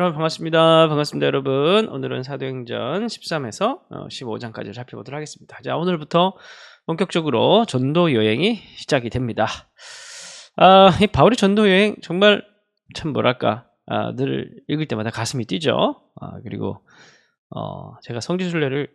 여러분 반갑습니다. 반갑습니다, 여러분. 오늘은 사도행전 13에서 15장까지 살펴보도록 하겠습니다. 자, 오늘부터 본격적으로 전도 여행이 시작이 됩니다. 아, 이 바울의 전도 여행 정말 참 뭐랄까 아, 늘 읽을 때마다 가슴이 뛰죠. 아, 그리고 어, 제가 성지순례를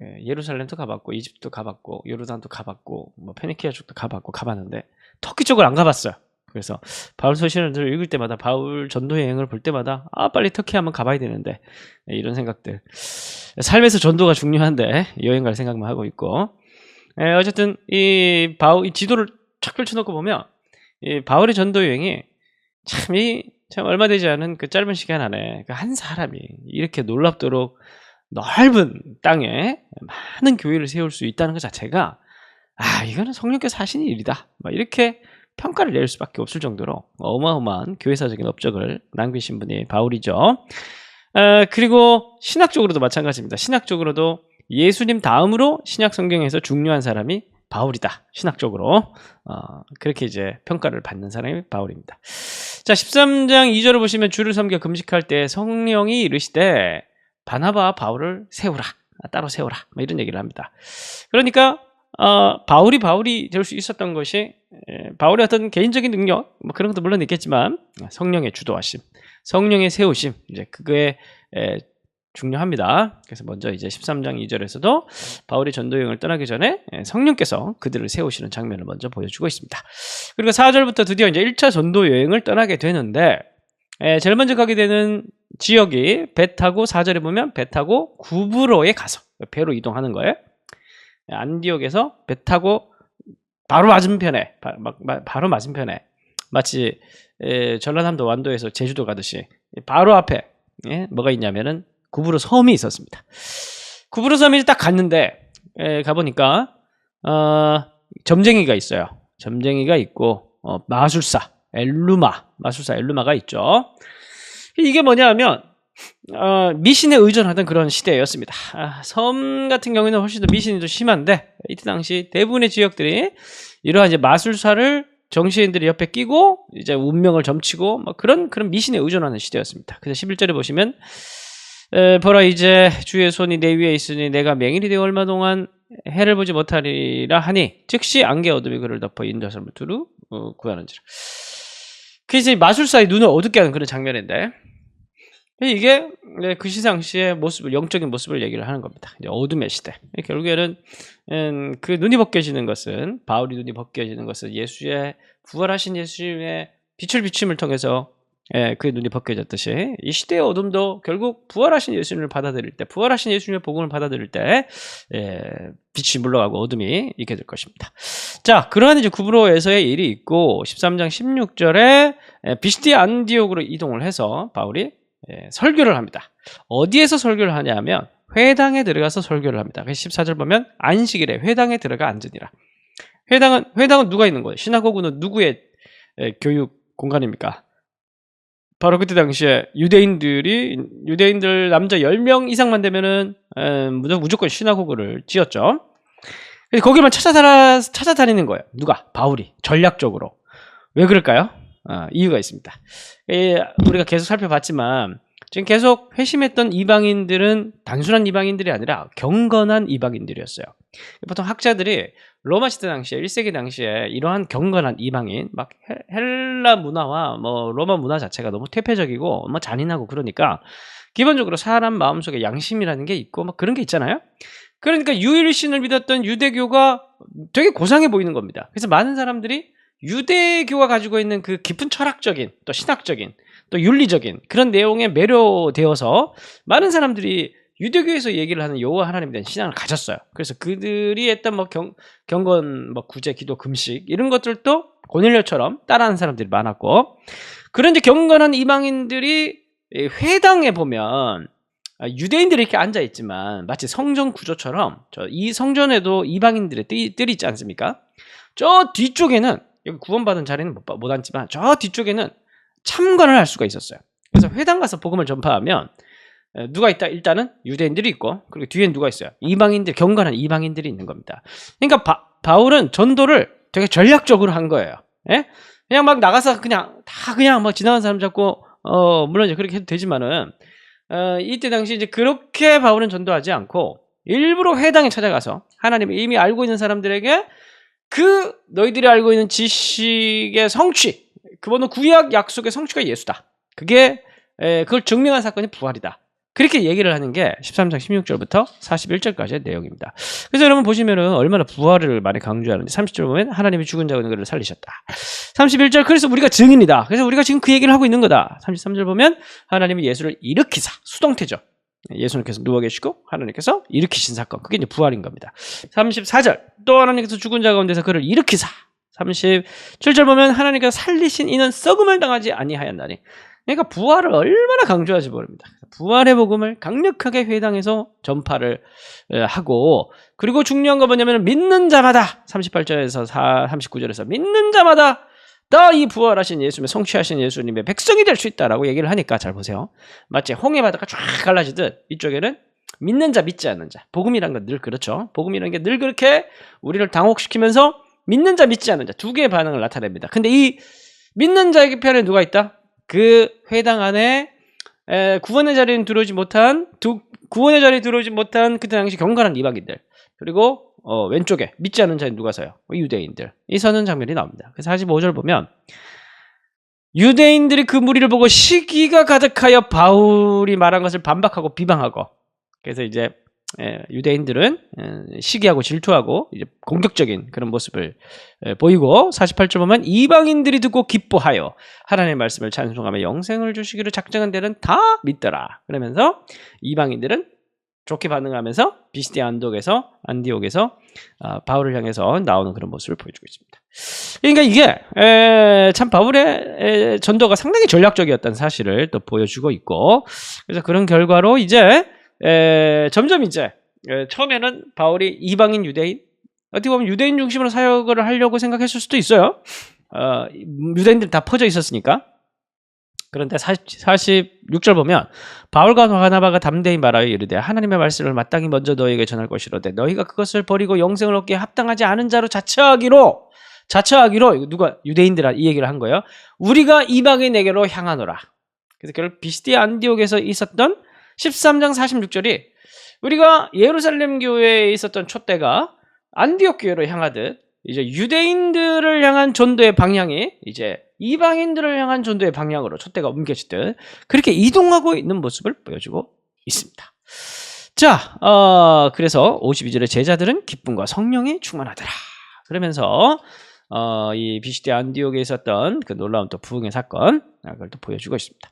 예, 예루살렘도 가봤고 이집트도 가봤고 요르단도 가봤고 뭐 페니키아 쪽도 가봤고 가봤는데 터키 쪽을 안 가봤어요. 그래서 바울 서신을 읽을 때마다 바울 전도 여행을 볼 때마다 아 빨리 터키 한번 가봐야 되는데 예, 이런 생각들. 삶에서 전도가 중요한데 여행 갈 생각만 하고 있고. 예, 어쨌든 이 바울 이 지도를 착 펼쳐놓고 보면 이 바울의 전도 여행이 참이 참 얼마 되지 않은 그 짧은 시간 안에 그 한 사람이 이렇게 놀랍도록 넓은 땅에 많은 교회를 세울 수 있다는 것 자체가 아 이거는 성령께서 하신 일이다. 막 이렇게 평가를 낼 수밖에 없을 정도로 어마어마한 교회사적인 업적을 남기신 분이 바울이죠. 아, 그리고 신학적으로도 마찬가지입니다. 신학적으로도 예수님 다음으로 신약 성경에서 중요한 사람이 바울이다. 신학적으로 어, 그렇게 이제 평가를 받는 사람이 바울입니다. 자, 13장 2절을 보시면 주를 섬겨 금식할 때 성령이 이르시되 바나바 바울을 세우라. 따로 세우라. 뭐 이런 얘기를 합니다. 그러니까 어, 바울이 바울이 될 수 있었던 것이 에, 바울의 어떤 개인적인 능력 뭐 그런 것도 물론 있겠지만 성령의 주도하심, 성령의 세우심 이제 그거에 에, 중요합니다. 그래서 먼저 이제 13장 2절에서도 바울이 전도 여행을 떠나기 전에 성령께서 그들을 세우시는 장면을 먼저 보여주고 있습니다. 그리고 4절부터 드디어 이제 1차 전도 여행을 떠나게 되는데 에, 제일 먼저 가게 되는 지역이 배 타고 4절에 보면 배 타고 구브로에 가서 배로 이동하는 거예요. 안디옥에서 배 타고 바로 맞은편에 바, 로 맞은편에 마치 에, 전라남도 완도에서 제주도 가듯이 바로 앞에 예, 뭐가 있냐면은 구부로 섬이 있었습니다. 구부로 섬이 딱 갔는데 에, 가보니까 어, 점쟁이가 있어요. 점쟁이가 있고 어, 마술사 엘루마 마술사 엘루마가 있죠. 이게 뭐냐하면 어, 미신에 의존하던 그런 시대였습니다. 아, 섬 같은 경우에는 훨씬 더 미신이 더 심한데 이때 당시 대부분의 지역들이 이러한 이제 마술사를 정치인들이 옆에 끼고 이제 운명을 점치고 뭐 그런 그런 미신에 의존하는 시대였습니다. 그래서 11절에 보시면 에, 보라 이제 주의 손이 내 위에 있으니 내가 맹인이 되어 얼마 동안 해를 보지 못하리라 하니 즉시 안개 어둠이 그를 덮어 인도하사람을 두루 어, 구하는지라. 그 이제 마술사의 눈을 어둡게 하는 그런 장면인데 이게 그 시상시의 모습을 영적인 모습을 얘기를 하는 겁니다. 어둠의 시대. 결국에는 음, 그 눈이 벗겨지는 것은 바울이 눈이 벗겨지는 것은 예수의 부활하신 예수의 빛을 비춤을 통해서 예, 그 눈이 벗겨졌듯이 이 시대의 어둠도 결국 부활하신 예수님을 받아들일 때, 부활하신 예수님의 복음을 받아들일 때 예, 빛이 물러가고 어둠이 있게 될 것입니다. 자, 그러한 이제 구브로에서의 일이 있고 13장 16절에 예, 비스디 안디옥으로 이동을 해서 바울이 예, 설교를 합니다. 어디에서 설교를 하냐면 회당에 들어가서 설교를 합니다. 14절 보면 안식일에 회당에 들어가 앉으니라. 회당은 회당은 누가 있는 거예요? 시나고그는 누구의 예, 교육 공간입니까? 바로 그때 당시에 유대인들이 유대인들 남자 10명 이상만 되면은 에, 무조건 시나고그를 지었죠. 거기만 찾아다니는 거예요. 누가? 바울이 전략적으로. 왜 그럴까요? 어, 이유가 있습니다. 예, 우리가 계속 살펴봤지만 지금 계속 회심했던 이방인들은 단순한 이방인들이 아니라 경건한 이방인들이었어요. 보통 학자들이 로마 시대 당시에 1세기 당시에 이러한 경건한 이방인 막 헬라 문화와 뭐 로마 문화 자체가 너무 퇴폐적이고 뭐 잔인하고 그러니까 기본적으로 사람 마음속에 양심이라는 게 있고 막 그런 게 있잖아요. 그러니까 유일신을 믿었던 유대교가 되게 고상해 보이는 겁니다. 그래서 많은 사람들이 유대교가 가지고 있는 그 깊은 철학적인 또 신학적인 또 윤리적인 그런 내용에 매료되어서 많은 사람들이 유대교에서 얘기를 하는 여호와 하나님에 대한 신앙을 가졌어요. 그래서 그들이 했던 뭐 경, 경건, 뭐 구제, 기도, 금식 이런 것들도 고넬료처럼 따라하는 사람들이 많았고 그런 이제 경건한 이방인들이 회당에 보면 아, 유대인들이 이렇게 앉아 있지만 마치 성전 구조처럼 이 성전에도 이방인들의 뜰이 있지 않습니까? 저 뒤쪽에는 여기 구원받은 자리는 못, 못 앉지만 저 뒤쪽에는 참관을 할 수가 있었어요. 그래서 회당 가서 복음을 전파하면 누가 있다? 일단은 유대인들이 있고 그리고 뒤엔 누가 있어요? 이방인들 경건한 이방인들이 있는 겁니다. 그러니까 바, 바울은 전도를 되게 전략적으로 한 거예요. 예? 그냥 막 나가서 그냥 다 그냥 막 지나간 사람 잡고 어, 물론 이제 그렇게 해도 되지만은, 어, 이때 당시 이제 그렇게 바울은 전도하지 않고, 일부러 회당에 찾아가서 하나님이 이미 알고 있는 사람들에게 그 너희들이 알고 있는 지식의 성취, 그거는 구약 약속의 성취가 예수다. 그게 에, 그걸 증명한 사건이 부활이다. 그렇게 얘기를 하는 게 13장 16절부터 41절까지의 내용입니다. 그래서 여러분 보시면은 얼마나 부활을 많이 강조하는데 30절 보면 하나님이 죽은 자가 그를 살리셨다. 31절 그래서 우리가 증인이다. 그래서 우리가 지금 그 얘기를 하고 있는 거다. 33절 보면 하나님이 예수를 일으키사 수동태죠. 예수님께서 누워 계시고 하나님께서 일으키신 사건. 그게 이제 부활인 겁니다. 34절 또 하나님께서 죽은 자 가운데서 그를 일으키사 37절 보면 하나님께서 살리신 이는 썩음을 당하지 아니하였나니 그러니까 부활을 얼마나 강조하지 모릅니다. 부활의 복음을 강력하게 회당에서 전파를 에, 하고 그리고 중요한 거 뭐냐면 믿는 자마다 38절에서 39절에서 믿는 자마다 다이 부활하신 예수님의 성취하신 예수님의 백성이 될 수 있다라고 얘기를 하니까 잘 보세요. 마치 홍해 바다가 쫙 갈라지듯 이쪽에는 믿는 자 믿지 않는 자 복음이란 건 늘 그렇죠. 복음이라는 게 늘 그렇게 우리를 당혹시키면서 믿는 자 믿지 않는 자 두 개의 반응을 나타냅니다. 근데 이 믿는 자에게 편에 누가 있다? 그 회당 안에 에, 구원의 자리는 들어오지 못한 두 구원의 자리에 들어오지 못한 그때 당시 경건한 이방인들 그리고 어, 왼쪽에 믿지 않는 자는 누가 서요? 유대인들 이 서는 장면이 나옵니다. 그래서 45절 보면 유대인들이 그 무리를 보고 시기가 가득하여 바울이 말한 것을 반박하고 비방하고 그래서 이제 예, 유대인들은 예, 시기하고 질투하고 이제 공격적인 그런 모습을 예, 보이고 48절 보면 이방인들이 듣고 기뻐하여 하나님의 말씀을 찬송하며 영생을 주시기로 작정한 데는 다 믿더라. 그러면서 이방인들은 좋게 반응하면서 비스디 안독에서 안디옥에서 아, 바울을 향해서 나오는 그런 모습을 보여주고 있습니다. 그러니까 이게 에, 참 바울의 에, 전도가 상당히 전략적이었다는 사실을 또 보여주고 있고 그래서 그런 결과로 이제 에, 점점 이제 에, 처음에는 바울이 이방인 유대인 어떻게 보면 유대인 중심으로 사역을 하려고 생각했을 수도 있어요. 어, 유대인들 다 퍼져 있었으니까. 그런데 46절 보면 바울과 바나바가 담대히 말하여 이르되 하나님의 말씀을 마땅히 먼저 너희에게 전할 것이로되 너희가 그것을 버리고 영생을 얻기에 합당하지 않은 자로 자처하기로 자처하기로 누가 유대인들 이 얘기를 한 거예요. 우리가 이방인에게로 향하노라. 그래서 결국 비스디 안디옥에서 있었던 13장 46절이 우리가 예루살렘 교회에 있었던 촛대가 안디옥 교회로 향하듯 이제 유대인들을 향한 전도의 방향이 이제 이방인들을 향한 전도의 방향으로 촛대가 옮겨지듯 그렇게 이동하고 있는 모습을 보여주고 있습니다. 자, 어, 그래서 52절에 제자들은 기쁨과 성령이 충만하더라. 그러면서 어, 이 비시대 안디옥에 있었던 그 놀라운 또 부흥의 사건 아, 그걸 또 보여주고 있습니다.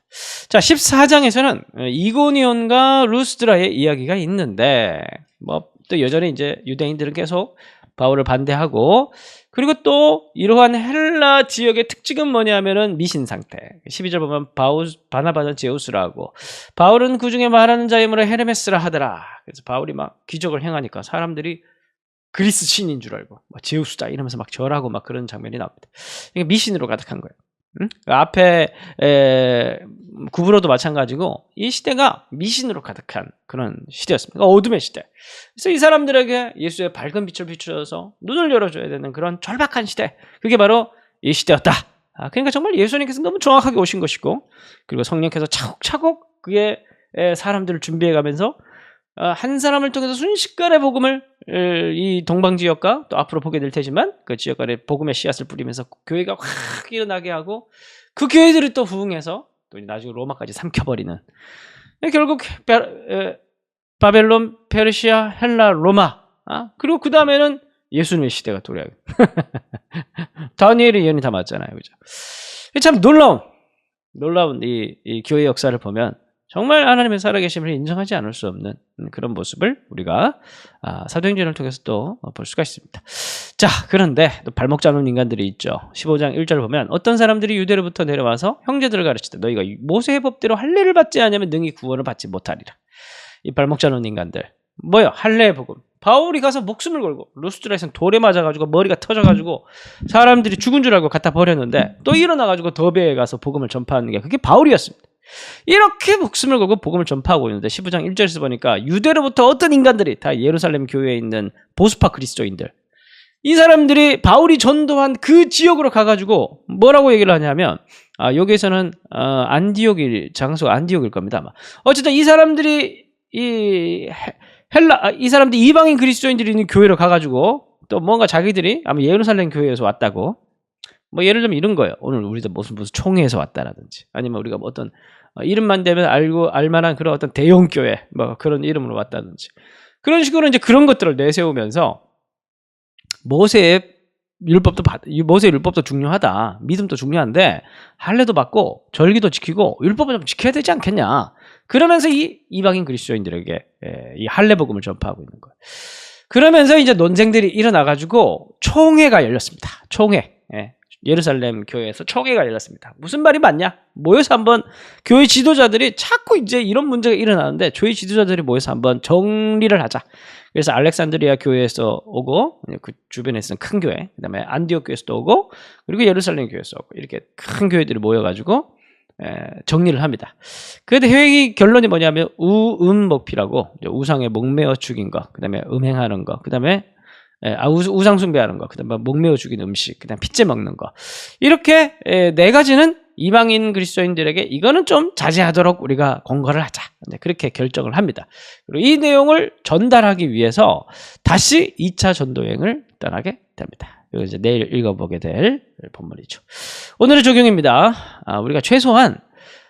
자, 14장에서는 이고니온과 루스드라의 이야기가 있는데 뭐 또 여전히 이제 유대인들은 계속 바울을 반대하고 그리고 또 이러한 헬라 지역의 특징은 뭐냐면은 미신 상태. 12절 보면 바울 바나바는 제우스라고 바울은 그 중에 말하는 자이므로 헤르메스라 하더라. 그래서 바울이 막 기적을 행하니까 사람들이 그리스 신인 줄 알고 막 제우스다 이러면서 막 절하고 막 그런 장면이 나옵니다. 이게 미신으로 가득한 거예요. 응? 그 앞에 에, 구브로도 마찬가지고 이 시대가 미신으로 가득한 그런 시대였습니다. 그러니까 어둠의 시대. 그래서 이 사람들에게 예수의 밝은 빛을 비추어서 눈을 열어줘야 되는 그런 절박한 시대. 그게 바로 이 시대였다. 아, 그러니까 정말 예수님께서 너무 정확하게 오신 것이고 그리고 성령께서 차곡차곡 그의 사람들을 준비해가면서 어, 한 사람을 통해서 순식간에 복음을 이 동방 지역과 또 앞으로 보게 될 테지만 그 지역 간에 복음의 씨앗을 뿌리면서 교회가 확 일어나게 하고 그 교회들이 또 부흥해서 또 나중에 로마까지 삼켜버리는 결국 바벨론, 페르시아, 헬라, 로마 아? 그리고 그 다음에는 예수님의 시대가 도래하고 다니엘의 예언이 다 맞잖아요, 그죠? 참 놀라운 놀라운 이, 이 교회 역사를 보면 정말 하나님의 살아계심을 인정하지 않을 수 없는 그런 모습을 우리가 아, 사도행전을 통해서 또 볼 수가 있습니다. 자, 그런데 또 발목 잡는 인간들이 있죠. 15장 1절을 보면 어떤 사람들이 유대로부터 내려와서 형제들을 가르치되 너희가 모세의 법대로 할례를 받지 않으면 능히 구원을 받지 못하리라. 이 발목 잡는 인간들. 뭐요? 할례의 복음. 바울이 가서 목숨을 걸고 루스트라에서 돌에 맞아가지고 머리가 터져가지고 사람들이 죽은 줄 알고 갖다 버렸는데 또 일어나가지고 더베에 가서 복음을 전파하는 게 그게 바울이었습니다. 이렇게 목숨을 걸고 복음을 전파하고 있는데 15장 1절에서 보니까 유대로부터 어떤 인간들이 다 예루살렘 교회에 있는 보수파 그리스도인들 이 사람들이 바울이 전도한 그 지역으로 가가지고 뭐라고 얘기를 하냐면 아, 여기에서는 어, 안디옥일 장소가 안디옥일 겁니다. 아마. 어쨌든 이 사람들이 이 헬- 헬라 아, 이 사람들이 이방인 그리스도인들이 있는 교회로 가가지고 또 뭔가 자기들이 아마 예루살렘 교회에서 왔다고 뭐 예를 들면 이런 거예요. 오늘 우리도 무슨 무슨 총회에서 왔다라든지 아니면 우리가 뭐 어떤 어, 이름만 되면 알고 알만한 그런 어떤 대형 교회 뭐 그런 이름으로 왔다든지 그런 식으로 이제 그런 것들을 내세우면서 모세의 율법도 모세의 율법도 중요하다. 믿음도 중요한데 할례도 받고 절기도 지키고 율법을 좀 지켜야 되지 않겠냐. 그러면서 이 이방인 그리스도인들에게 예, 이 할례 복음을 전파하고 있는 거예요. 그러면서 이제 논쟁들이 일어나 가지고 총회가 열렸습니다. 총회. 예. 예루살렘 교회에서 총회가 열렸습니다. 무슨 말이 맞냐? 모여서 한번 교회 지도자들이 자꾸 이제 이런 문제가 일어나는데 교회 지도자들이 모여서 한번 정리를 하자. 그래서 알렉산드리아 교회에서 오고 그 주변에 있는 큰 교회, 그다음에 안디옥 교회에서도 오고 그리고 예루살렘 교회에서 오고 이렇게 큰 교회들이 모여가지고 에, 정리를 합니다. 그런데 회의 결론이 뭐냐면 우음목피라고 우상에 목매어 죽인 거, 그다음에 음행하는 거, 그다음에 에, 아, 우- 우상 숭배하는 거, 그다음에 목매어 죽인 음식, 그다음 핏째 먹는 거 이렇게 에, 네 가지는 이방인 그리스도인들에게 이거는 좀 자제하도록 우리가 권고를 하자. 네, 그렇게 결정을 합니다. 그리고 이 내용을 전달하기 위해서 다시 2차 전도 여행을 떠나게 됩니다. 이거 이제 내일 읽어보게 될 본문이죠. 오늘의 적용입니다. 아, 우리가 최소한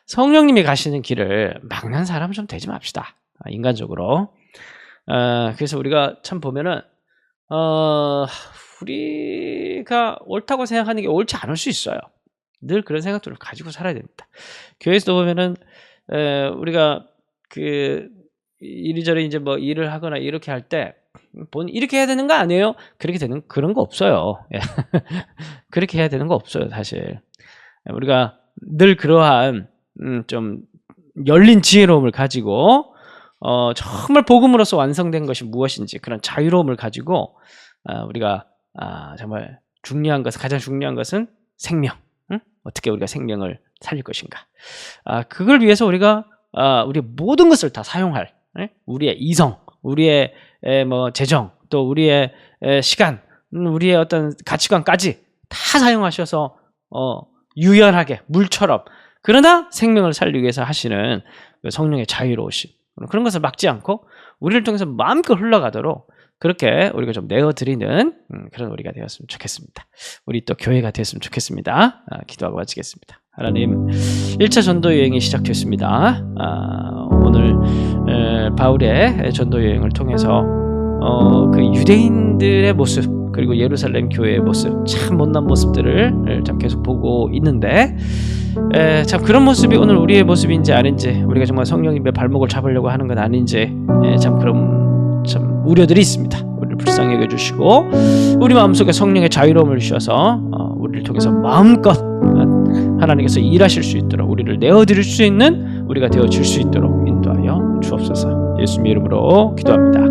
성령님이 가시는 길을 막는 사람 좀 되지 맙시다. 아, 인간적으로. 아, 그래서 우리가 참 보면은 어, 우리가 옳다고 생각하는 게 옳지 않을 수 있어요. 늘 그런 생각들을 가지고 살아야 됩니다. 교회에서도 보면은 에, 우리가 그 이리저리 이제 뭐 일을 하거나 이렇게 할 때 본 이렇게 해야 되는 거 아니에요? 그렇게 되는 그런 거 없어요. 예. 그렇게 해야 되는 거 없어요, 사실. 우리가 늘 그러한 음, 좀 열린 지혜로움을 가지고 어, 정말 복음으로서 완성된 것이 무엇인지 그런 자유로움을 가지고 아, 우리가 아, 정말 중요한 것은 가장 중요한 것은 생명. 응? 어떻게 우리가 생명을 살릴 것인가. 아, 그걸 위해서 우리가 아, 우리 모든 것을 다 사용할 예? 우리의 이성, 우리의 에, 뭐 재정, 또 우리의 에, 시간, 음, 우리의 어떤 가치관까지 다 사용하셔서 어, 유연하게 물처럼 그러나 생명을 살리기 위해서 하시는 그 성령의 자유로우심 그런 것을 막지 않고 우리를 통해서 마음껏 흘러가도록 그렇게 우리가 좀 내어드리는 음, 그런 우리가 되었으면 좋겠습니다. 우리 또 교회가 되었으면 좋겠습니다. 아, 기도하고 마치겠습니다. 하나님, 1차 전도 여행이 시작됐습니다. 아, 오늘 에, 바울의 전도 여행을 통해서 어, 그 유대인들의 모습 그리고 예루살렘 교회의 모습 참 못난 모습들을 참 계속 보고 있는데 에, 참 그런 모습이 오늘 우리의 모습인지 아닌지 우리가 정말 성령님의 발목을 잡으려고 하는 건 아닌지 에, 참 그런 참 우려들이 있습니다. 우리를 불쌍히 여겨주시고 우리 마음속에 성령의 자유로움을 주셔서 어, 우리를 통해서 마음껏 어, 하나님께서 일하실 수 있도록 우리를 내어드릴 수 있는 우리가 되어 줄 수 있도록 인도하여 주옵소서 예수님 이름으로 기도합니다.